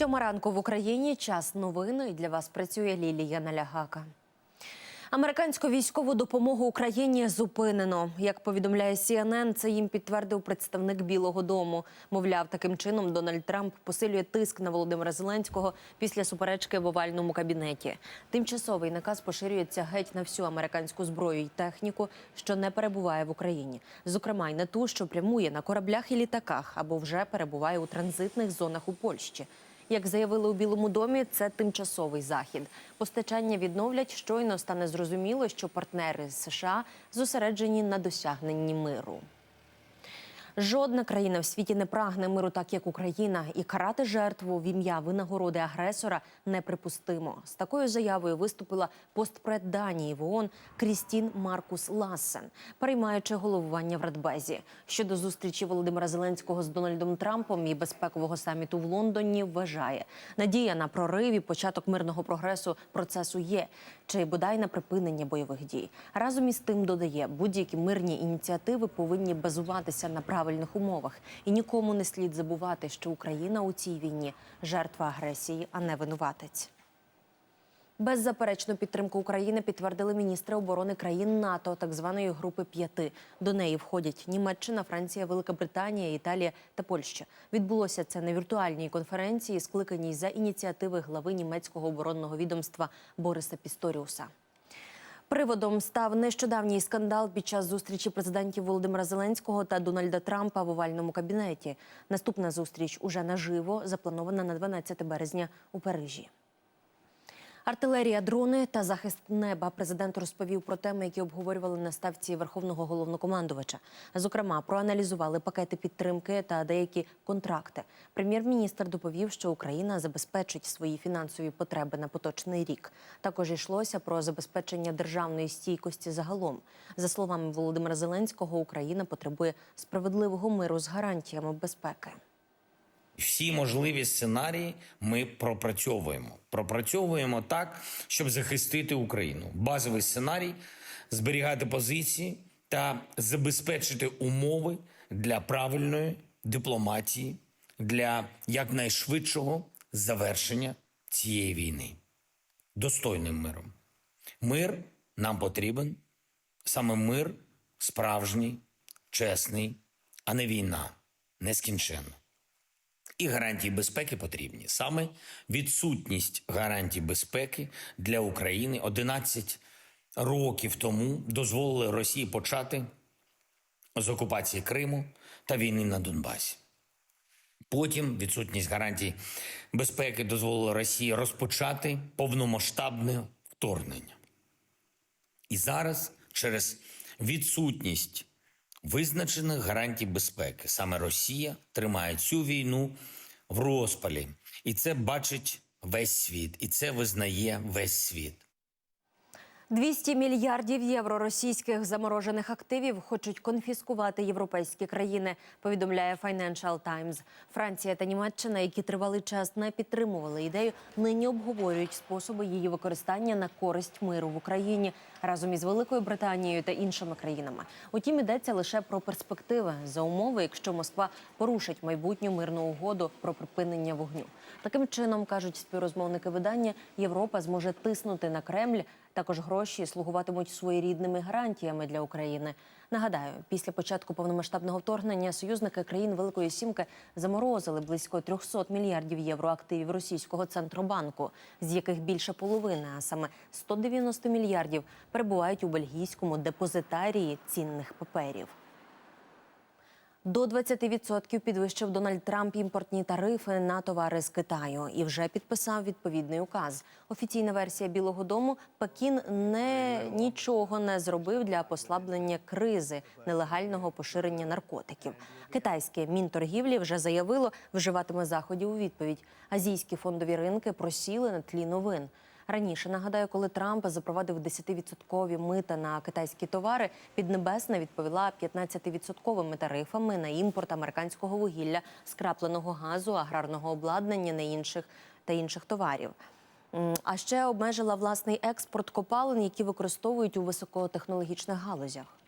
Сьома ранку в Україні. Час новини. І Для вас працює Лілія Налягака. Американську військову допомогу Україні зупинено. Як повідомляє CNN, це їм підтвердив представник Білого Дому. Мовляв, таким чином Дональд Трамп посилює тиск на Володимира Зеленського після суперечки в овальному кабінеті. Тимчасовий наказ поширюється геть на всю американську зброю й техніку, що не перебуває в Україні. Зокрема, й на ту, що прямує на кораблях і літаках або вже перебуває у транзитних зонах у Польщі. Як заявили у Білому домі, це тимчасовий захід. Постачання відновлять щойно стане зрозуміло, що партнери США зосереджені на досягненні миру. Жодна країна в світі не прагне миру, так як Україна, і карати жертву в ім'я винагороди агресора неприпустимо. З такою заявою виступила постпред Данії в ООН Крістін Маркус Лассен, переймаючи головування в Радбезі. Щодо зустрічі Володимира Зеленського з Дональдом Трампом і безпекового саміту в Лондоні, вважає надія на прорив і початок мирного прогресу процесу є, чи бодай на припинення бойових дій. Разом із тим додає, будь-які мирні ініціативи повинні базуватися на правильних умовах, і нікому не слід забувати, що Україна у цій війні жертва агресії, а не винуватець. Беззаперечну підтримку України підтвердили міністри оборони країн НАТО, так званої групи п'яти. До неї входять Німеччина, Франція, Велика Британія, Італія та Польща. Відбулося це на віртуальній конференції, скликаній за ініціативи глави німецького оборонного відомства Бориса Пісторіуса. Приводом став нещодавній скандал під час зустрічі президентів Володимира Зеленського та Дональда Трампа в овальному кабінеті. Наступна зустріч уже наживо запланована на 12 березня у Парижі. Артилерія, дрони та захист неба. Президент розповів про теми, які обговорювали на ставці верховного головнокомандувача. Зокрема, проаналізували пакети підтримки та деякі контракти. Прем'єр-міністр доповів, що Україна забезпечить свої фінансові потреби на поточний рік. Також йшлося про забезпечення державної стійкості загалом. За словами Володимира Зеленського, Україна потребує справедливого миру з гарантіями безпеки. Всі можливі сценарії ми пропрацьовуємо. Пропрацьовуємо так, щоб захистити Україну. Базовий сценарій зберігати позиції та забезпечити умови для правильної дипломатії, для якнайшвидшого завершення цієї війни достойним миром. Мир нам потрібен, саме мир справжній, чесний, а не війна, нескінченна. І гарантії безпеки потрібні. Саме відсутність гарантій безпеки для України 11 років тому дозволили Росії почати з окупації Криму та війни на Донбасі. Потім відсутність гарантій безпеки дозволила Росії розпочати повномасштабне вторгнення. І зараз через відсутність визначених гарантій безпеки. Саме Росія тримає цю війну в розпалі, і це бачить весь світ, і це визнає весь світ. 200 мільярдів євро російських заморожених активів хочуть конфіскувати європейські країни. Повідомляє Financial Times. Франція та Німеччина, які тривалий час не підтримували ідею, нині обговорюють способи її використання на користь миру в Україні разом із Великою Британією та іншими країнами. Утім, йдеться лише про перспективи за умови, якщо Москва порушить майбутню мирну угоду про припинення вогню. Таким чином кажуть співрозмовники видання, Європа зможе тиснути на Кремль. Також гроші слугуватимуть своєрідними гарантіями для України. Нагадаю, після початку повномасштабного вторгнення союзники країн Великої Сімки заморозили близько 300 мільярдів євро активів російського центробанку, з яких більше половини, а саме 190 мільярдів, перебувають у бельгійському депозитарії цінних паперів. До 20% підвищив Дональд Трамп імпортні тарифи на товари з Китаю і вже підписав відповідний указ. Офіційна версія Білого Дому Пекін не нічого не зробив для послаблення кризи нелегального поширення наркотиків. Китайське мінторгівлі вже заявило, вживатиме заходів у відповідь. Азійські фондові ринки просіли на тлі новин. Раніше нагадаю, коли Трамп запровадив 10-відсоткові мита на китайські товари, Піднебесна відповіла 15-відсотковими тарифами на імпорт американського вугілля, скрапленого газу, аграрного обладнання на інших та інших товарів. А ще обмежила власний експорт копалин, які використовують у високотехнологічних галузях.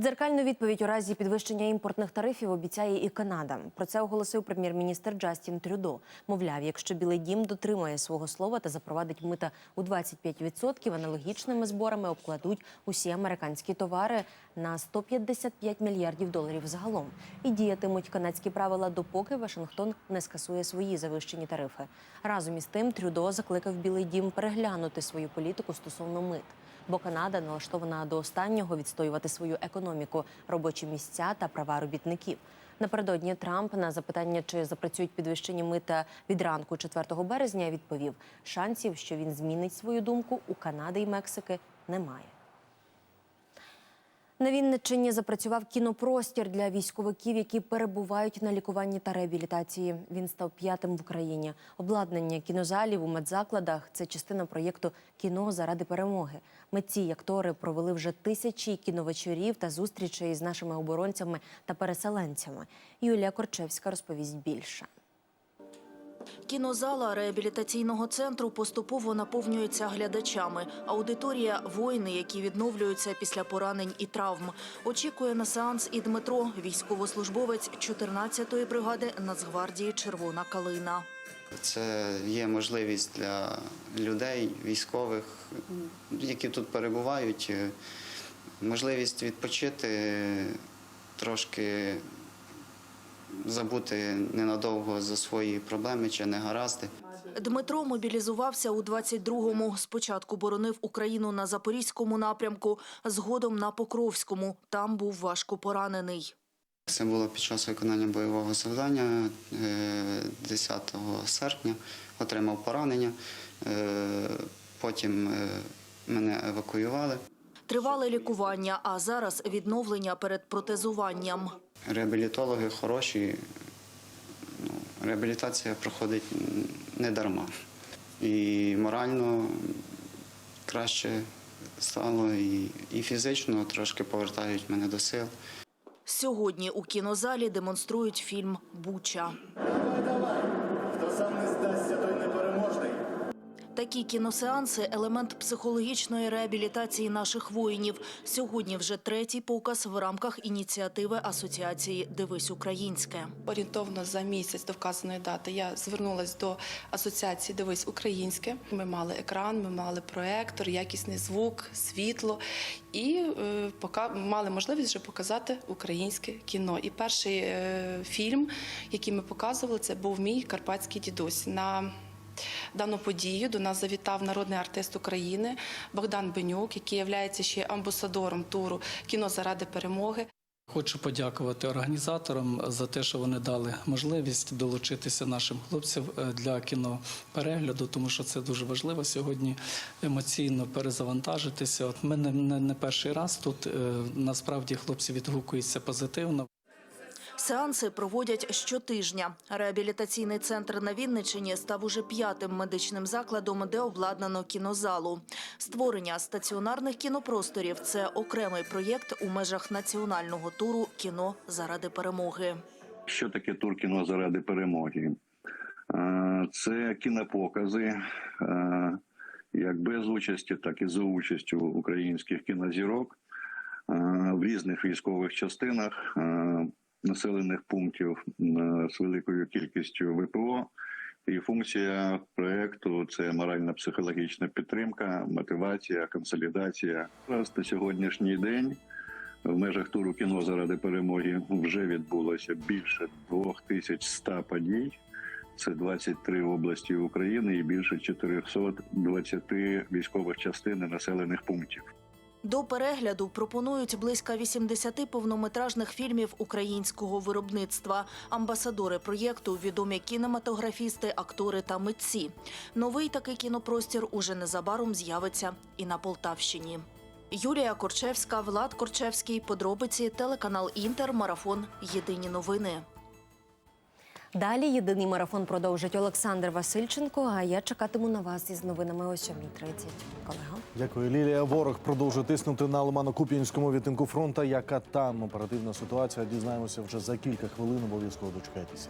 Дзеркальну відповідь у разі підвищення імпортних тарифів обіцяє і Канада. Про це оголосив прем'єр-міністр Джастін Трюдо. Мовляв, якщо Білий Дім дотримає свого слова та запровадить мита у 25%, аналогічними зборами обкладуть усі американські товари на 155 мільярдів доларів загалом. І діятимуть канадські правила, допоки Вашингтон не скасує свої завищені тарифи. Разом із тим Трюдо закликав Білий Дім переглянути свою політику стосовно мит бо Канада налаштована до останнього відстоювати свою економіку, робочі місця та права робітників. Напередодні Трамп на запитання, чи запрацюють підвищені мита від ранку 4 березня, відповів: шансів, що він змінить свою думку, у Канади і Мексики немає. На Вінниччині запрацював кінопростір для військовиків, які перебувають на лікуванні та реабілітації. Він став п'ятим в Україні. Обладнання кінозалів у медзакладах це частина проєкту Кіно заради перемоги. Митці й актори провели вже тисячі кіновечорів та зустрічей з нашими оборонцями та переселенцями. Юлія Корчевська розповість більше. Кінозала реабілітаційного центру поступово наповнюється глядачами. Аудиторія воїни, які відновлюються після поранень і травм. Очікує на сеанс і Дмитро, військовослужбовець 14-ї бригади Нацгвардії Червона калина. Це є можливість для людей, військових, які тут перебувають, е, можливість відпочити, трошки забути ненадовго за свої проблеми чи негаразди. Дмитро мобілізувався у 22-му. Спочатку боронив Україну на Запорізькому напрямку, згодом на Покровському. Там був важко поранений. Це було під час виконання бойового завдання е, 10 серпня. Отримав поранення. Е, Потім е, мене евакуювали. Тривале лікування, а зараз відновлення перед протезуванням. Реабілітологи хороші. Ну, реабілітація проходить не дарма. І морально краще стало, і, і фізично трошки повертають мене до сил. Сьогодні у кінозалі демонструють фільм Буча. Хто сам не здасться, той. Такі кіносеанси елемент психологічної реабілітації наших воїнів. Сьогодні вже третій показ в рамках ініціативи асоціації Дивись українське. Орієнтовно за місяць до вказаної дати я звернулася до асоціації Дивись Українське. Ми мали екран, ми мали проектор, якісний звук, світло і е, пока мали можливість вже показати українське кіно. І перший е, фільм, який ми показували, це був мій карпатський дідусь. На Дану подію до нас завітав народний артист України Богдан Бенюк, який є ще амбасадором туру кіно заради перемоги. Хочу подякувати організаторам за те, що вони дали можливість долучитися нашим хлопцям е, для кіноперегляду, тому що це дуже важливо сьогодні емоційно перезавантажитися. От ми не, не, перший раз тут е, насправді хлопці відгукуються позитивно. Сеанси проводять щотижня. Реабілітаційний центр на Вінниччині став уже п'ятим медичним закладом, де обладнано кінозалу. Створення стаціонарних кінопросторів це окремий проєкт у межах національного туру Кіно заради перемоги. Що таке тур кіно заради перемоги? Е, Це кінопокази, е, як без участі, так і за участю українських кінозірок е, в різних військових частинах населених пунктів з великою кількістю ВПО. І функція проекту це морально-психологічна підтримка, мотивація, консолідація. Раз на сьогоднішній день в межах туру кіно заради перемоги вже відбулося більше 2100 подій. Це 23 області України і більше 420 військових частин населених пунктів. До перегляду пропонують близько 80 повнометражних фільмів українського виробництва. Амбасадори проєкту відомі кінематографісти, актори та митці. Новий такий кінопростір уже незабаром з'явиться і на Полтавщині. Юлія Корчевська, Влад Корчевський. Подробиці телеканал Інтер. Марафон. Єдині новини. Далі єдиний марафон продовжить Олександр Васильченко. А я чекатиму на вас із новинами о 7.30. Колега. Дякую, Лілія. Ворог продовжує тиснути на Лимано-Куп'янському відтинку фронта. Яка там оперативна ситуація? Дізнаємося вже за кілька хвилин. Обов'язково дочекайтеся.